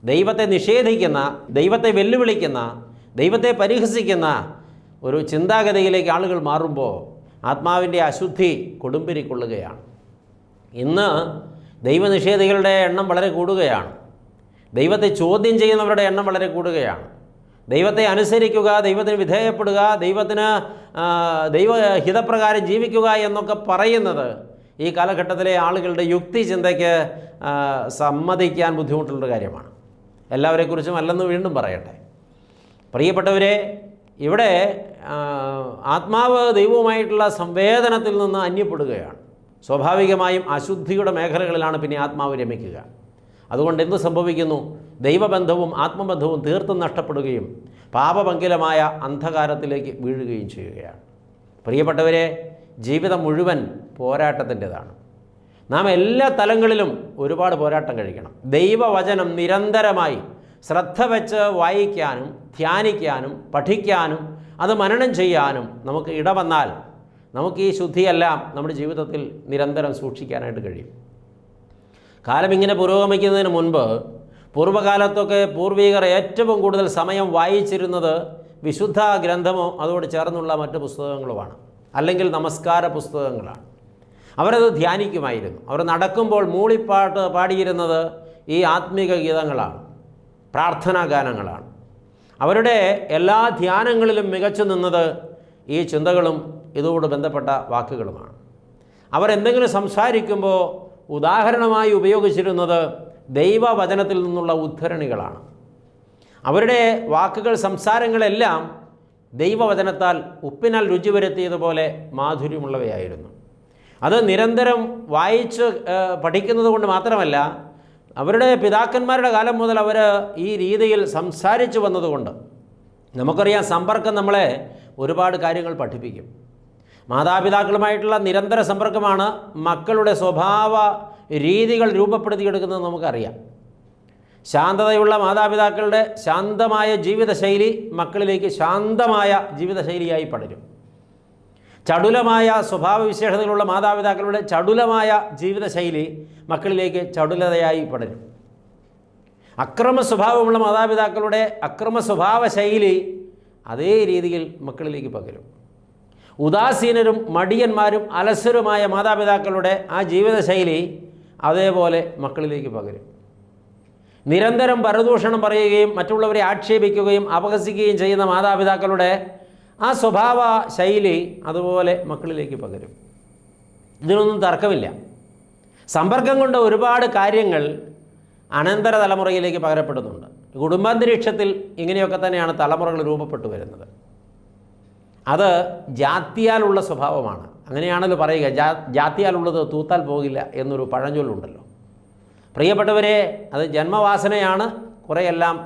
ദൈവത്തെ നിഷേധിക്കുന്ന ദൈവത്തെ വെല്ലുവിളിക്കുന്ന ദൈവത്തെ പരിഹസിക്കുന്ന ഒരു ചിന്താഗതിയിലേക്ക് ആളുകൾ മാറുമ്പോൾ ആത്മാവിന്റെ അശുദ്ധി കൊടുമ്പിരിക്കൊള്ളുകയാണ്. ഇന്ന് ദൈവനിഷേധികളുടെ എണ്ണം വളരെ കൂടുകയാണ്. ദൈവത്തെ ചോദ്യം ചെയ്യുന്നവരുടെ എണ്ണം വളരെ കൂടുകയാണ്. ദൈവത്തെ അനുസരിക്കുക ദൈവത്തിന് വിധേയപ്പെടുക ദൈവത്തിന് ദൈവ ഹിതപ്രകാരം ജീവിക്കുക എന്നൊക്കെ പറയുന്നത് ഈ കാലഘട്ടത്തിലെ ആളുകളുടെ യുക്തി ചിന്തയ്ക്ക് സമ്മതിക്കാൻ ബുദ്ധിമുട്ടുള്ള കാര്യമാണ്. എല്ലാവരെക്കുറിച്ചും അല്ലെന്ന് വീണ്ടും പറയട്ടെ. പ്രിയപ്പെട്ടവരെ ഇവിടെ ആത്മാവ് ദൈവവുമായിട്ടുള്ള സംവേദനത്തിൽ നിന്ന് അന്യപ്പെടുകയാണ്. സ്വാഭാവികമായും അശുദ്ധിയുടെ മേഖലകളിലാണ് പിന്നെ ആത്മാവ് രമിക്കുക. അതുകൊണ്ട് എന്ത് സംഭവിക്കുന്നു? ദൈവബന്ധവും ആത്മബന്ധവും തീർത്തും നഷ്ടപ്പെടുകയും പാപഭങ്കിലമായ അന്ധകാരത്തിലേക്ക് വീഴുകയും ചെയ്യുകയാണ്. പ്രിയപ്പെട്ടവരെ ജീവിതം മുഴുവൻ പോരാട്ടത്തിന്റെതാണ്. നാം എല്ലാ തലങ്ങളിലും ഒരുപാട് പോരാട്ടം കഴിക്കണം. ദൈവവചനം നിരന്തരമായി ശ്രദ്ധ വെച്ച് വായിക്കാനും ധ്യാനിക്കാനും പഠിക്കാനും അത് മനനം ചെയ്യാനും നമുക്ക് ഇടവന്നാൽ നമുക്ക് ഈ ശുദ്ധിയെല്ലാം നമ്മുടെ ജീവിതത്തിൽ നിരന്തരം സൂക്ഷിക്കാനായിട്ട് കഴിയും. കാലം ഇങ്ങനെ പുരോഗമിക്കുന്നതിന് മുൻപ് പൂർവകാലത്തൊക്കെ പൂർവികർ ഏറ്റവും കൂടുതൽ സമയം വായിച്ചിരുന്നത് വിശുദ്ധ ഗ്രന്ഥമോ അതോട് ചേർന്നുള്ള മറ്റ് പുസ്തകങ്ങളുമാണ്. അല്ലെങ്കിൽ നമസ്കാര പുസ്തകങ്ങളാണ്. അവരത് ധ്യാനിക്കുമായിരുന്നു. അവർ നടക്കുമ്പോൾ മൂളിപ്പാട്ട് പാടിയിരുന്നത് ഈ ആത്മീക ഗീതങ്ങളാണ്. പ്രാർത്ഥനാ ഗാനങ്ങളാണ്. അവരുടെ എല്ലാ ധ്യാനങ്ങളിലും മികച്ചു നിന്നത് ഈ ചിന്തകളും ഇതോട് ബന്ധപ്പെട്ട വാക്കുകളുമാണ്. അവരെന്തെങ്കിലും സംസാരിക്കുമ്പോൾ ഉദാഹരണമായി ഉപയോഗിച്ചിരുന്നത് ദൈവവചനത്തിൽ നിന്നുള്ള ഉദ്ധരണികളാണ്. അവരുടെ വാക്കുകൾ സംസാരങ്ങളെല്ലാം ദൈവവചനത്താൽ ഉപ്പിനാൽ രുചി വരുത്തിയതുപോലെ മാധുര്യമുള്ളവയായിരുന്നു. അത് നിരന്തരം വായിച്ച് പഠിക്കുന്നത് കൊണ്ട് മാത്രമല്ല അവരുടെ പിതാക്കന്മാരുടെ കാലം മുതൽ അവർ ഈ രീതിയിൽ സംസാരിച്ചു വന്നതുകൊണ്ട് നമുക്കറിയാം സമ്പർക്കം നമ്മളെ ഒരുപാട് കാര്യങ്ങൾ പഠിപ്പിക്കും. മാതാപിതാക്കളുമായിട്ടുള്ള നിരന്തര സമ്പർക്കമാണ് മക്കളുടെ സ്വഭാവ രീതികൾ രൂപപ്പെടുത്തിയെടുക്കുന്നത് നമുക്കറിയാം. ശാന്തതയുള്ള മാതാപിതാക്കളുടെ ശാന്തമായ ജീവിതശൈലി മക്കളിലേക്ക് ശാന്തമായ ജീവിതശൈലിയായി പടരും. ചടുലമായ സ്വഭാവവിശേഷതകളുള്ള മാതാപിതാക്കളുടെ ചടുലമായ ജീവിതശൈലി മക്കളിലേക്ക് ചടുലതയായി പടരും. അക്രമ സ്വഭാവമുള്ള മാതാപിതാക്കളുടെ അക്രമ സ്വഭാവ ശൈലി അതേ രീതിയിൽ മക്കളിലേക്ക് പകരും. ഉദാസീനരും മടിയന്മാരും അലസരുമായ മാതാപിതാക്കളുടെ ആ ജീവിതശൈലി അതേപോലെ മക്കളിലേക്ക് പകരും. നിരന്തരം പരദൂഷണം പറയുകയും മറ്റുള്ളവരെ ആക്ഷേപിക്കുകയും അപഹസിക്കുകയും ചെയ്യുന്ന മാതാപിതാക്കളുടെ ആ സ്വഭാവ ശൈലി അതുപോലെ മക്കളിലേക്ക് പകരും. ഇതിനൊന്നും തർക്കമില്ല. സമ്പർക്കം കൊണ്ട് ഒരുപാട് കാര്യങ്ങൾ അനന്തര തലമുറയിലേക്ക് പകരപ്പെടുന്നുണ്ട്. കുടുംബാന്തരീക്ഷത്തിൽ ഇങ്ങനെയൊക്കെ തന്നെയാണ് തലമുറകൾ രൂപപ്പെട്ടു വരുന്നത്. അത് ജാത്തിയാലുള്ള സ്വഭാവമാണ്. അങ്ങനെയാണല്ലോ പറയുക ജാ ജാത്തിയാലുള്ളത് തൂത്താൽ പോകില്ല എന്നൊരു പഴഞ്ചൊല്ലുണ്ടല്ലോ. പ്രിയപ്പെട്ടവരെ അത് ജന്മവാസനയാണ് കുറേയെല്ലാം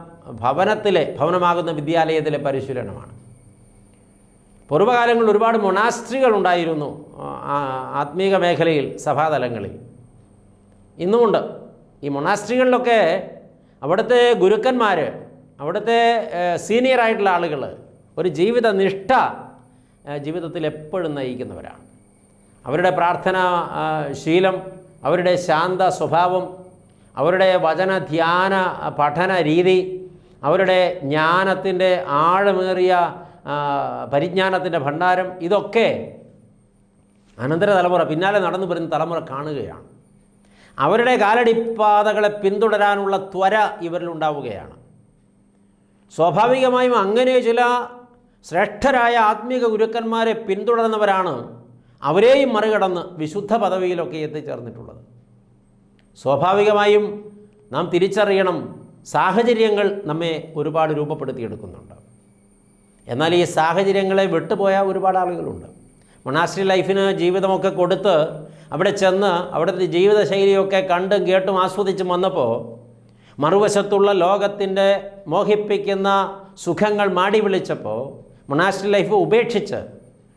ഭവനത്തിലെ ഭവനമാകുന്ന വിദ്യാലയത്തിലെ പരിശീലനമാണ്. പൂർവകാലങ്ങളിൽ ഒരുപാട് മൊണാസ്ട്രികൾ ഉണ്ടായിരുന്നു ആത്മീക മേഖലയിൽ സഭാതലങ്ങളിൽ. ഇന്നുമുണ്ട്. ഈ മൊണാസ്ട്രികളിലൊക്കെ അവിടുത്തെ ഗുരുക്കന്മാർ അവിടുത്തെ സീനിയറായിട്ടുള്ള ആളുകൾ ഒരു ജീവിത നിഷ്ഠ ജീവിതത്തിൽ എപ്പോഴും നയിക്കുന്നവരാണ്. അവരുടെ പ്രാർത്ഥന ശീലം അവരുടെ ശാന്ത സ്വഭാവം അവരുടെ വചന ധ്യാന പഠന രീതി അവരുടെ ജ്ഞാനത്തിന്റെ ആഴമേറിയ പരിജ്ഞാനത്തിന്റെ ഭണ്ഡാരം ഇതൊക്കെ അനന്തര തലമുറ പിന്നാലെ നടന്നു വരുന്ന തലമുറ കാണുകയാണ്. അവരുടെ കാലടിപ്പാതകളെ പിന്തുടരാനുള്ള ത്വര ഇവരിലുണ്ടാവുകയാണ് സ്വാഭാവികമായും അങ്ങനെ ചില ശ്രേഷ്ഠരായ ആത്മീക ഗുരുക്കന്മാരെ പിന്തുടർന്നവരാണ് അവരെയും മറികടന്ന് വിശുദ്ധ പദവിയിലൊക്കെ എത്തിച്ചേർന്നിട്ടുള്ളത്. സ്വാഭാവികമായും നാം തിരിച്ചറിയണം സാഹചര്യങ്ങൾ നമ്മെ ഒരുപാട് രൂപപ്പെടുത്തിയെടുക്കുന്നുണ്ട്. എന്നാൽ ഈ സാഹചര്യങ്ങളെ വിട്ടുപോയ ഒരുപാട് ആളുകളുണ്ട്. മൊണാസ്ട്രി ലൈഫിന് ജീവിതമൊക്കെ കൊടുത്ത് അവിടെ ചെന്ന് അവിടുത്തെ ജീവിതശൈലിയൊക്കെ കണ്ടും കേട്ടും ആസ്വദിച്ചും വന്നപ്പോൾ മറുവശത്തുള്ള ലോകത്തിന്റെ മോഹിപ്പിക്കുന്ന സുഖങ്ങൾ മാടി വിളിച്ചപ്പോൾ മൊണാസ്ട്രി ലൈഫ് ഉപേക്ഷിച്ച്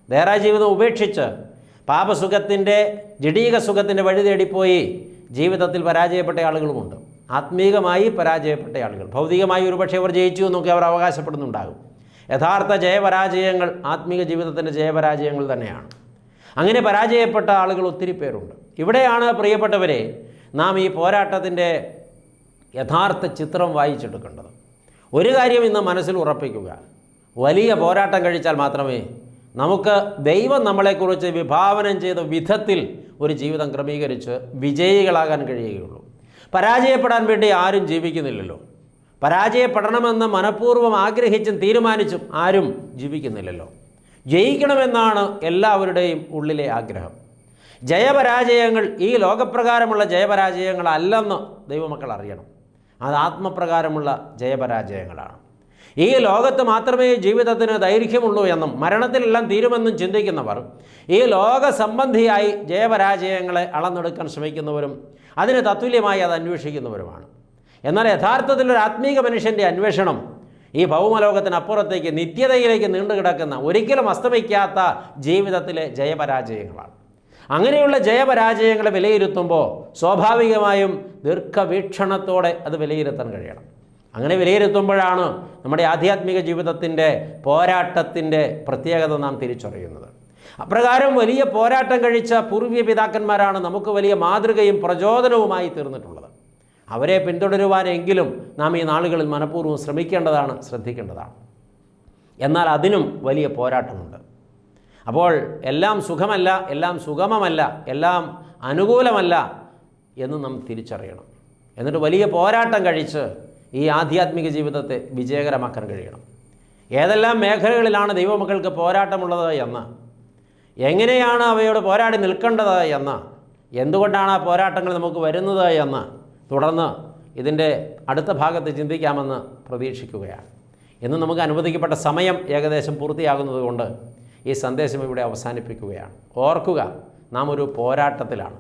ദേറാ ജീവിതം ഉപേക്ഷിച്ച് പാപസുഖത്തിന്റെ ജഡീക സുഖത്തിന്റെ വഴി തേടിപ്പോയി ജീവിതത്തിൽ പരാജയപ്പെട്ട ആളുകളുമുണ്ട്. ആത്മീകമായി പരാജയപ്പെട്ട ആളുകൾ. ഭൗതികമായി ഒരുപക്ഷെ അവർ ജയിച്ചു എന്നൊക്കെ അവർ അവകാശപ്പെടുന്നുണ്ടാകും. യഥാർത്ഥ ജയപരാജയങ്ങൾ ആത്മീക ജീവിതത്തിന്റെ ജയപരാജയങ്ങൾ തന്നെയാണ്. അങ്ങനെ പരാജയപ്പെട്ട ആളുകൾ ഒത്തിരി പേരുണ്ട്. ഇവിടെയാണ് പ്രിയപ്പെട്ടവരെ നാം ഈ പോരാട്ടത്തിന്റെ യഥാർത്ഥ ചിത്രം വായിച്ചെടുക്കേണ്ടത്. ഒരു കാര്യം ഇന്ന് മനസ്സിൽ ഉറപ്പിക്കുക. വലിയ പോരാട്ടം കഴിച്ചാൽ മാത്രമേ നമുക്ക് ദൈവം നമ്മളെക്കുറിച്ച് വിഭാവനം ചെയ്ത വിധത്തിൽ ഒരു ജീവിതം ക്രമീകരിച്ച് വിജയികളാകാൻ കഴിയുകയുള്ളൂ. പരാജയപ്പെടാൻ വേണ്ടി ആരും ജീവിക്കുന്നില്ലല്ലോ. പരാജയപ്പെടണമെന്ന് മനഃപൂർവം ആഗ്രഹിച്ചും തീരുമാനിച്ചും ആരും ജീവിക്കുന്നില്ലല്ലോ. ജയിക്കണമെന്നാണ് എല്ലാവരുടെയും ഉള്ളിലെ ആഗ്രഹം. ജയപരാജയങ്ങൾ ഈ ലോകപ്രകാരമുള്ള ജയപരാജയങ്ങളല്ലെന്ന് ദൈവമക്കൾ അറിയണം. അത് ആത്മപ്രകാരമുള്ള ജയപരാജയങ്ങളാണ്. ഈ ലോകത്ത് മാത്രമേ ജീവിതത്തിന് ദൈർഘ്യമുള്ളൂ എന്നും മരണത്തിലെല്ലാം തീരുമെന്നും ചിന്തിക്കുന്നവർ ഈ ലോക സംബന്ധിയായി ജയപരാജയങ്ങളെ അളന്നെടുക്കാൻ ശ്രമിക്കുന്നവരും അതിന് തത്തുല്യമായി അത് അന്വേഷിക്കുന്നവരുമാണ്. എന്നാൽ യഥാർത്ഥത്തിൽ ഒരു ആത്മീക മനുഷ്യന്റെ അന്വേഷണം ഈ ഭൗമലോകത്തിനപ്പുറത്തേക്ക് നിത്യതയിലേക്ക് നീണ്ടുകിടക്കുന്ന ഒരിക്കലും അസ്തമിക്കാത്ത ജീവിതത്തിലെ ജയപരാജയങ്ങളാണ്. അങ്ങനെയുള്ള ജയപരാജയങ്ങളെ വിലയിരുത്തുമ്പോൾ സ്വാഭാവികമായും ദീർഘവീക്ഷണത്തോടെ അത് വിലയിരുത്താൻ കഴിയണം. അങ്ങനെ വിലയിരുത്തുമ്പോഴാണ് നമ്മുടെ ആധ്യാത്മിക ജീവിതത്തിന്റെ പോരാട്ടത്തിന്റെ പ്രത്യേകത നാം തിരിച്ചറിയുന്നത്. അപ്രകാരം വലിയ പോരാട്ടം കഴിച്ച പൂർവ പിതാക്കന്മാരാണ് നമുക്ക് വലിയ മാതൃകയും പ്രചോദനവുമായി തീർന്നിട്ടുള്ളത്. അവരെ പിന്തുടരുവാനെങ്കിലും നാം ഈ നാളുകളിൽ മനഃപൂർവം ശ്രമിക്കേണ്ടതാണ് ശ്രദ്ധിക്കേണ്ടതാണ്. എന്നാൽ അതിനും വലിയ പോരാട്ടമുണ്ട്. അപ്പോൾ എല്ലാം സുഖമല്ല എല്ലാം സുഗമമല്ല എല്ലാം അനുകൂലമല്ല എന്ന് നാം തിരിച്ചറിയണം. എന്നിട്ട് വലിയ പോരാട്ടം കഴിച്ച് ഈ ആധ്യാത്മിക ജീവിതത്തെ വിജയകരമാക്കാൻ കഴിയണം. ഏതെല്ലാം മേഖലകളിലാണ് ദൈവമക്കൾക്ക് പോരാട്ടമുള്ളത് എന്ന് എങ്ങനെയാണ് അവയോട് പോരാടി നിൽക്കേണ്ടത് എന്ന് എന്തുകൊണ്ടാണ് ആ പോരാട്ടങ്ങൾ നമുക്ക് വരുന്നത് എന്ന് തുടർന്ന് ഇതിന്റെ അടുത്ത ഭാഗത്ത് ചിന്തിക്കാമെന്ന് പ്രതീക്ഷിക്കുകയാണ്. ഇന്ന് നമുക്ക് അനുവദിക്കപ്പെട്ട സമയം ഏകദേശം പൂർത്തിയാകുന്നതുകൊണ്ട് ഈ സന്ദേശം ഇവിടെ അവസാനിപ്പിക്കുകയാണ്. ഓർക്കുക നാം ഒരു പോരാട്ടത്തിലാണ്.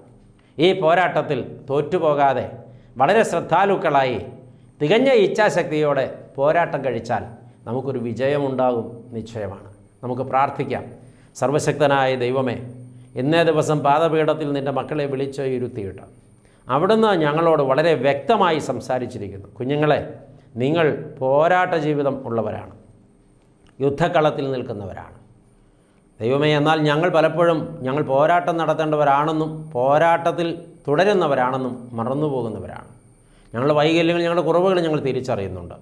ഈ പോരാട്ടത്തിൽ തോറ്റുപോകാതെ വളരെ ശ്രദ്ധാലുക്കളായി തികഞ്ഞ ഇച്ഛാശക്തിയോടെ പോരാട്ടം കഴിച്ചാൽ നമുക്കൊരു വിജയമുണ്ടാകും നിശ്ചയമാണ്. നമുക്ക് പ്രാർത്ഥിക്കാം. സർവശക്തനായ ദൈവമേ ഇന്നേ ദിവസം പാദപീഠത്തിൽ നിന്റെ മക്കളെ വിളിച്ച് ഇരുത്തിയിട്ട് അവിടുന്ന് ഞങ്ങളോട് വളരെ വ്യക്തമായി സംസാരിച്ചിരിക്കുന്നു. കുഞ്ഞുങ്ങളെ നിങ്ങൾ പോരാട്ട ജീവിതം ഉള്ളവരാണ്. യുദ്ധക്കളത്തിൽ നിൽക്കുന്നവരാണ്. ദൈവമേ എന്നാൽ ഞങ്ങൾ പലപ്പോഴും ഞങ്ങൾ പോരാട്ടം നടത്തേണ്ടവരാണെന്നും പോരാട്ടത്തിൽ തുടരുന്നവരാണെന്നും മറന്നുപോകുന്നവരാണ്. ഞങ്ങളുടെ വൈകല്യങ്ങൾ ഞങ്ങളുടെ കുറവുകൾ ഞങ്ങൾ തിരിച്ചറിയുന്നുണ്ട്.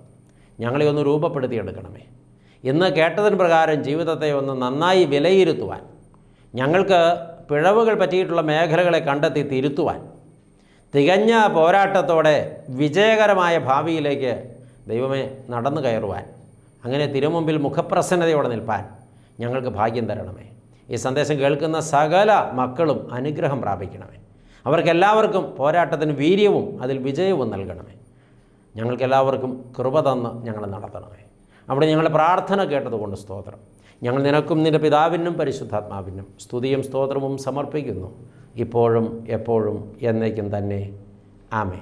ഞങ്ങളെ ഒന്ന് രൂപപ്പെടുത്തിയെടുക്കണമേ. ഇന്ന് കേട്ടതിന് പ്രകാരം ജീവിതത്തെ ഒന്ന് നന്നായി വിലയിരുത്തുവാൻ ഞങ്ങൾക്ക് പിഴവുകൾ പറ്റിയിട്ടുള്ള മേഖലകളെ കണ്ടെത്തി തിരുത്തുവാൻ തികഞ്ഞ പോരാട്ടത്തോടെ വിജയകരമായ ഭാവിയിലേക്ക് ദൈവമേ നടന്നു കയറുവാൻ അങ്ങനെ തിരുമുമ്പിൽ മുഖപ്രസന്നതയോടെ നിൽപ്പാൻ ഞങ്ങൾക്ക് ഭാഗ്യം തരണമേ. ഈ സന്ദേശം കേൾക്കുന്ന സകല മക്കളും അനുഗ്രഹം പ്രാപിക്കണമേ. അവർക്കെല്ലാവർക്കും പോരാട്ടത്തിന് വീര്യവും അതിൽ വിജയവും നൽകണമേ. ഞങ്ങൾക്കെല്ലാവർക്കും കൃപ തന്ന് ഞങ്ങളെ നടത്തണമേ. അവിടെ ഞങ്ങളുടെ പ്രാർത്ഥന കേട്ടതുകൊണ്ട് സ്തോത്രം. ഞങ്ങൾ നിനക്കും നിന്റെ പിതാവിനും പരിശുദ്ധാത്മാവിനും സ്തുതിയും സ്തോത്രവും സമർപ്പിക്കുന്നു. ഇപ്പോഴും എപ്പോഴും എന്നേക്കും തന്നെ. ആമേ